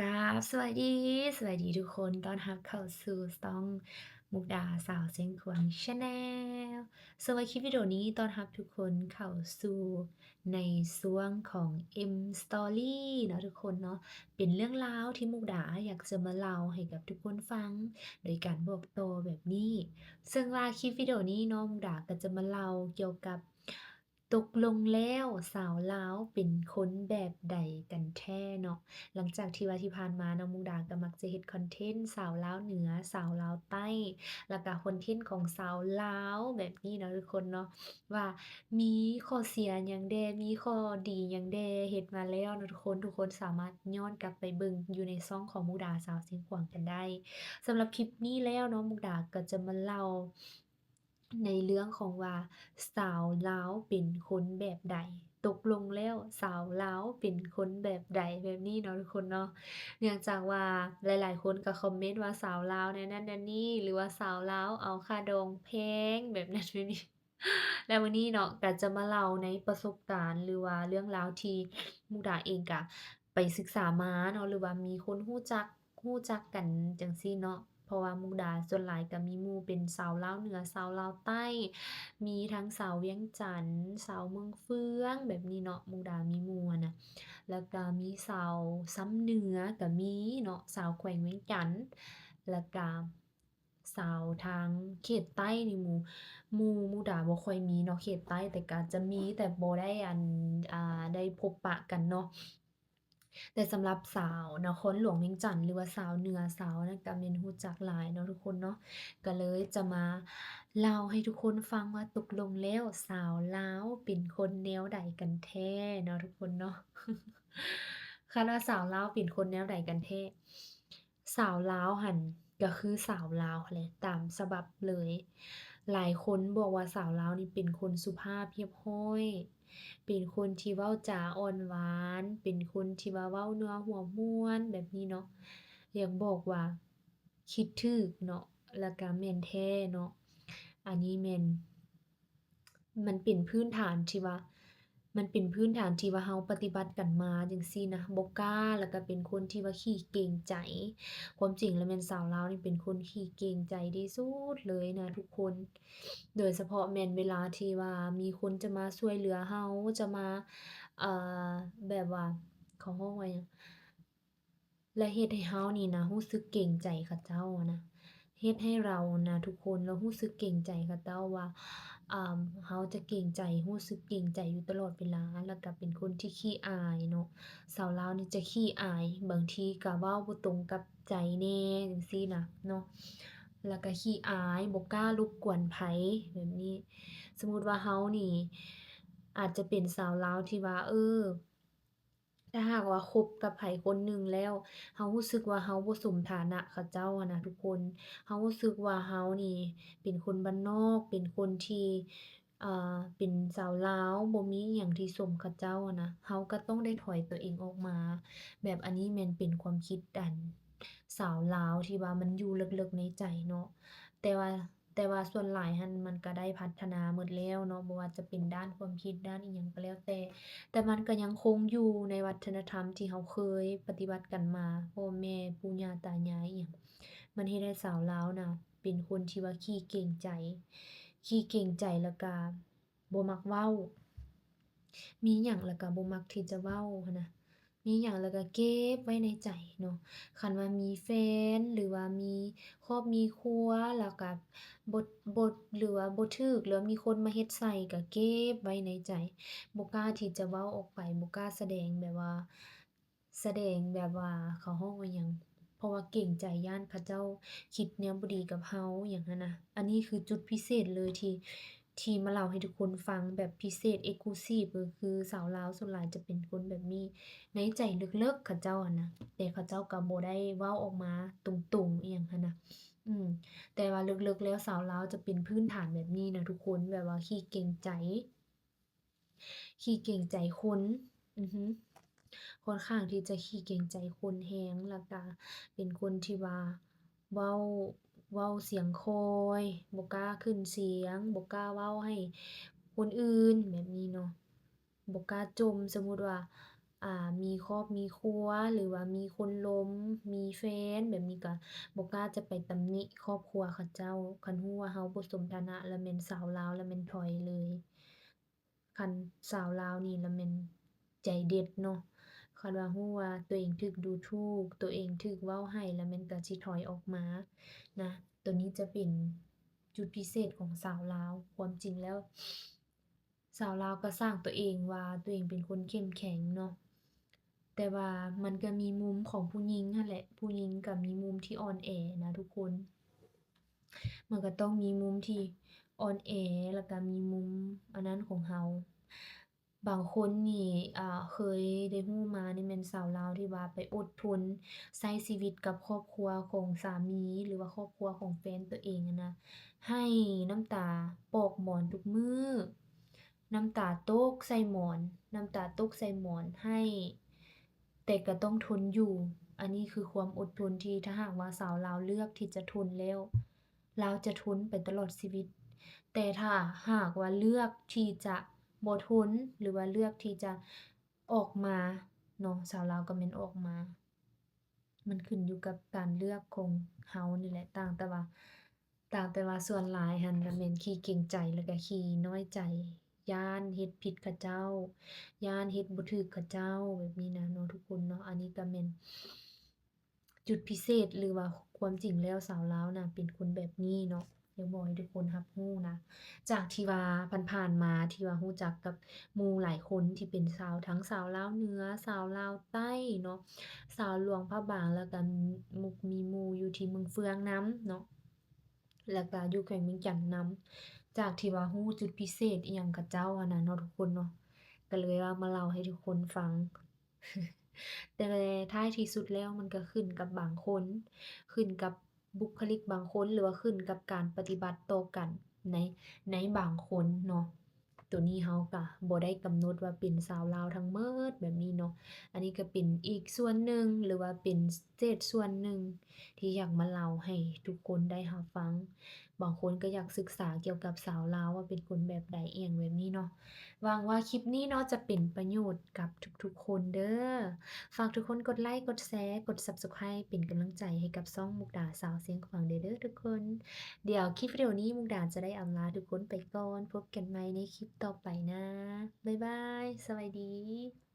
กราบสวัสดี สวัสดีทุกคนตอนรับเข้าสู่ช่องมุกดาสาวเสียงขวางชาแนลสำหรับคลิปวิดีโอนี้ตอนรับทุกคนเข้าสู่ในช่วงของ M Story เนาะทุกคนเนาะเป็นเรื่องราวที่มุกดาอยากจะมาเล่าให้กับทุกคนฟัง โดยการบอกโตแบบนี้ ซึ่งว่าคลิปวิดีโอนี้เนาะมุกดาก็จะมาเล่าเกี่ยวกับ ตกลงแล้วสาวลาวเป็นคนแบบใดกันแท้เนาะหลังจากที่ว่าที่ผ่านมาเนาะมุกดาก็มักจะเฮ็ดคอนเทนต์สาวลาวเหนือสาวลาวใต้ แล้วก็คอนเทนต์ของสาวลาวแบบนี้เนาะทุกคนเนาะว่ามีข้อเสียหยังแดมีข้อดีหยังแดเฮ็ดมาแล้วเนาะทุกคนทุกคนสามารถย้อนกลับไปเบิ่งอยู่ในช่องของมุกดาสาวเสียงขวางกันได้สำหรับคลิปนี้แล้วเนาะมุกดาก็จะมาเล่า ในเรื่องของว่า สาวลาวเป็นคนแบบใด ตกลงแล้วสาวลาวเป็นคนแบบใดแบบนี้เนาะทุกคนเนาะเนื่องจากว่าหลาย ๆ คนก็คอมเมนต์ว่าสาวลาวแนนั้นนวนี้หรือว่าสาวลาวเอาค่าดองแพงแบบนั้นแบบนี้แล้ววันนี้เนาะก็จะมาเล่าในประสบการณ์หรือว่าเรื่องราวที่มุกดาเองก็ไปศึกษามาเนาะหรือว่ามีคนรู้จักรู้จักกันจังซี้เนาะ เพราะว่ามุกดาส่วนหลายก็มีมู่เป็นสาวลาวเหนือสาวลาวใต้ มีทั้งสาวเวียงจันทน์สาวเมืองเฟือง แบบนี้เนาะมุกดามีมู่นะแล้วก็มีสาวซำเหนือก็มีเนาะสาวแขวงเวียงจันทน์แล้วก็สาวทางเขตใต้นี่หมูหมูมุกดาบ่ค่อยมีเนาะเขตใต้แต่ก็จะมีแต่บ่ได้อันอ่าได้พบปะกันเนาะ แต่สำหรับสาวนะครหลวงเวียงจันทน์หรือว่าสาวเหนือสาวนั้นก็แม่นรู้จักหลายเนาะทุกคนเนาะก็เลยจะมาเล่าให้ทุกคนฟังว่าตกลงแล้วสาวลาวเป็นคนแนวใดกันแท้เนาะทุกคนเนาะคันว่าสาวลาวเป็นคนแนวใดกันแท้สาวลาวหันก็คือสาวลาวหั้นแหละตามฉบับเลย หลายคนบอกว่าสาวลาวนี่เป็นคนสุภาพเรียบร้อย เป็นคนที่เว้าจาอ่อนหวาน เป็นคนที่ว่าเว้านัวหัวม่วนแบบนี้เนาะ อยากบอกว่า คิดถึกเนาะ แล้วก็แม่นแท้เนาะ อันนี้แม่นมันเป็นพื้นฐานที่ว่า มันเป็นพื้นฐานที่ว่าเราปฏิบัติกันมาจั่งซี้นะบ่กล้าแล้วก็เป็นคนที่ว่าขี้เกรงใจ ความจริงแล้วแม่นสาวลาวนี่เป็นคนขี้เกรงใจที่สุดเลยนะทุกคน โดยเฉพาะแม่นเวลาที่ว่ามีคนจะมาช่วยเหลือเราจะมาเอ่าแบบว่าเขาฮ้องว่าหยังและเฮ็ดให้เรานี่นะรู้สึกเกรงใจเขาเจ้านะเฮ็ดให้เรานะทุกคนเรารู้สึกเกรงใจเขาเจ้าว่า เขาจะเก่งใจรู้สึกเก่งใจอยู่ตลอดเวลา แล้วก็เป็นคนที่ขี้อายเนาะสาวลาวนี่จะขี้อาย บางทีก็เว้าบ่ตรงกับใจแน่จั่งซี่นะเนาะแล้วก็ขี้อายบ่กล้ารบกวนไผแบบนี้ สมมุติว่าเฮานี่ อาจจะเป็นสาวลาวที่ว่า เออ ถ้าหากว่าคบกับไผคนหนึ่งแล้วเรารู้สึกว่าเราบ่สมฐานะเขาเจ้าอะนะทุกคนเรารู้สึกว่าเรานี่เป็นคนบ้านนอก เป็นคนที่ อ่า เป็นสาวลาวบ่มีอิหยังที่สมเขาเจ้าอะนะเราก็ต้องได้ถอยตัวเองออกมา แบบอันนี้แม่นเป็นความคิดอัน สาวลาวที่ว่ามันอยู่ลึกๆในใจเนาะ แต่ว่า แต่ว่าส่วนหลายหันมันก็ได้พัฒนาหมดแล้วเนาะบ่ว่าจะเป็นด้านความคิดด้านอิหยังก็แล้วแต่ แต่มันก็ยังคงอยู่ในวัฒนธรรมที่เราเคยปฏิบัติกันมาพ่อแม่ปู่ย่าตายายอิหยัง มันเฮ็ดให้สาวลาวน่ะ เป็นคนที่ว่าขี้เกรงใจ ขี้เกรงใจแล้วก็บ่มักเว้า มีหยังแล้วก็บ่มักที่จะเว้าหั้นนะ มีหยังแล้วก็เก็บไว้ในใจเนาะคันว่ามีแฟนหรือว่ามีครอบมีครัวแล้วก็บ่บ่หรือว่าบ่ถูกหรือมีคนมาเฮ็ดใส่ก็เก็บไว้ในใจบ่กล้าที่จะเว้าออกไปบ่กล้าแสดงแบบว่า แสดงแบบว่าเขาฮ้องว่าหยังเพราะว่าเกรงใจย้านเขาเจ้าคิดแนวบ่ดีกับเราอิหยังหั้นนะอันนี้คือจุดพิเศษเลยที่ ที่มาเล่าให้ทุกคนฟังแบบพิเศษ exclusive ก็คือสาวลาวส่วนหลายจะเป็นคนแบบนี้ในใจลึกๆเขาเจ้าอะนะแต่เขาเจ้าก็บ่ได้เว้าออกมาตรงๆอิหยังหั้นนะอืมแต่ว่าลึกๆแล้วสาวลาวจะเป็นพื้นฐานแบบนี้นะทุกคนแบบว่าขี้เกรงใจ ขี้เกรงใจคนอือฮึค่อนข้างที่จะขี้เกรงใจคนแรงแล้วก็เป็นคนที่ว่าเว้า เว้าเสียงคอยบ่กล้าขึ้นเสียงบ่กล้าเว้าให้คนอื่นแบบนี้เนาะบ่กล้าจมสมมุติว่า อ่า มีครอบมีครัว หรือว่ามีคนล้ม มีแฟนแบบนี้ก็บ่กล้าจะไปตำหนิครอบครัวเขาเจ้า คันรู้ว่าเราบ่สมฐานะแล้วแม่นสาวลาวแล้วแม่นถอยเลย คันสาวลาวนี่แล้วแม่นใจเด็ดเนาะ คันว่ารู้ว่าตัวเองถูกดูถูก ตัวเองถูกเว้าให้แล้วม่นก็สิถอยออกมานะตัวนี้จะเป็นจุดพิเศษของสาวลาว ความจริงแล้ว สาวลาวก็สร้างตัวเองว่าตัวเองเป็นคนเข้มแข็งเนาะแต่ว่ามันก็มีมุมของผู้หญิงนั่นแหละ ผู้หญิงก็มีมุมที่อ่อนแอนะทุกคน มันก็ต้องมีมุมที่อ่อนแอแล้วก็มีมุมอันนั้นของเรา บางคนนี่ อ่า เคยได้รู้มานี่แม่นสาวลาวที่ว่าไปอดทนใช้ชีวิตกับครอบครัวของสามี หรือว่าครอบครัวของแฟนตัวเองอะนะ ให้น้ำตาปอกหมอนทุกมื้อ น้ำตาตกใส่หมอน น้ำตาตกใส่หมอนให้ แต่ก็ต้องทนอยู่ อันนี้คือความอดทนที่ถ้าหากว่าสาวลาวเลือกที่จะทนแล้ว ลาวจะทนไปตลอดชีวิต แต่ถ้าหากว่าเลือกที่จะ บ่ทนหรือว่าเลือกที่จะออกมาเนาะสาวลาวก็แม่นออกมา มันขึ้นอยู่กับการเลือกของเรานี่แหละต่างแต่ว่าต่างแต่ว่าส่วนหลายหันก็แม่นขี้เกรงใจแล้วก็ขี้น้อยใจย้านเฮ็ดผิดเขาเจ้าย้านเฮ็ดบ่ถูกเขาเจ้าแบบนี้นะเนาะทุกคนเนาะอันนี้ก็แม่นจุดพิเศษหรือว่าความจริงแล้วสาวลาวน่ะเป็นคนแบบนี้เนาะ อยากบอกให้ทุกคนรับรู้นะ จากที่ว่าผ่านๆมาที่ว่ารู้จักกับหมู่หลายคนที่เป็นสาวทั้งสาวลาวเหนือสาวลาวใต้เนาะสาวหลวงพระบางแล้วก็มุกมีหมู่อยู่ที่เมืองเฟืองน้ำเนาะแล้วก็อยู่แขวงเวียงจันทน์นำจากที่ว่ารู้จุดพิเศษอิหยังกับเจ้าหั้นนะเนาะทุกคนเนาะก็เลยว่ามาเล่าให้ทุกคนฟังแต่ท้ายที่สุดแล้วมันก็ขึ้นกับบางคน ขึ้นกับ บุคลิกบางคนหรือว่าขึ้นกับการปฏิบัติต่อกันในในบางคนเนาะตัวนี้เฮาก็บ่ได้กำหนดว่าเป็นสาวลาวทั้งเมิดแบบนี้เนาะ อันนี้ก็เป็นอีกส่วนหนึ่งหรือว่าเป็นเศษส่วนหนึ่งที่อยากมาเล่าให้ทุกคนได้รับฟัง บางคนก็อยากศึกษาเกี่ยวกับสาวลาวว่าเป็นคนแบบใดเอิหยังแบบนี้เนาะหวังว่าคลิปนี้เนาะจะเป็นประโยชน์กับทุกๆคนเด้อ ฝากทุกคนกดไลก์กดแชร์กด Subscribe เป็นกำลังใจให้กับช่องมุกดาสาวเสียงขวางเด้อเด้อทุกคน เดี๋ยวคลิปวิดีโอนี้มุกดาจะได้อำลาทุกคนไปก่อน พบกันใหม่ในคลิปต่อไปนะ บ๊ายบาย สวัสดี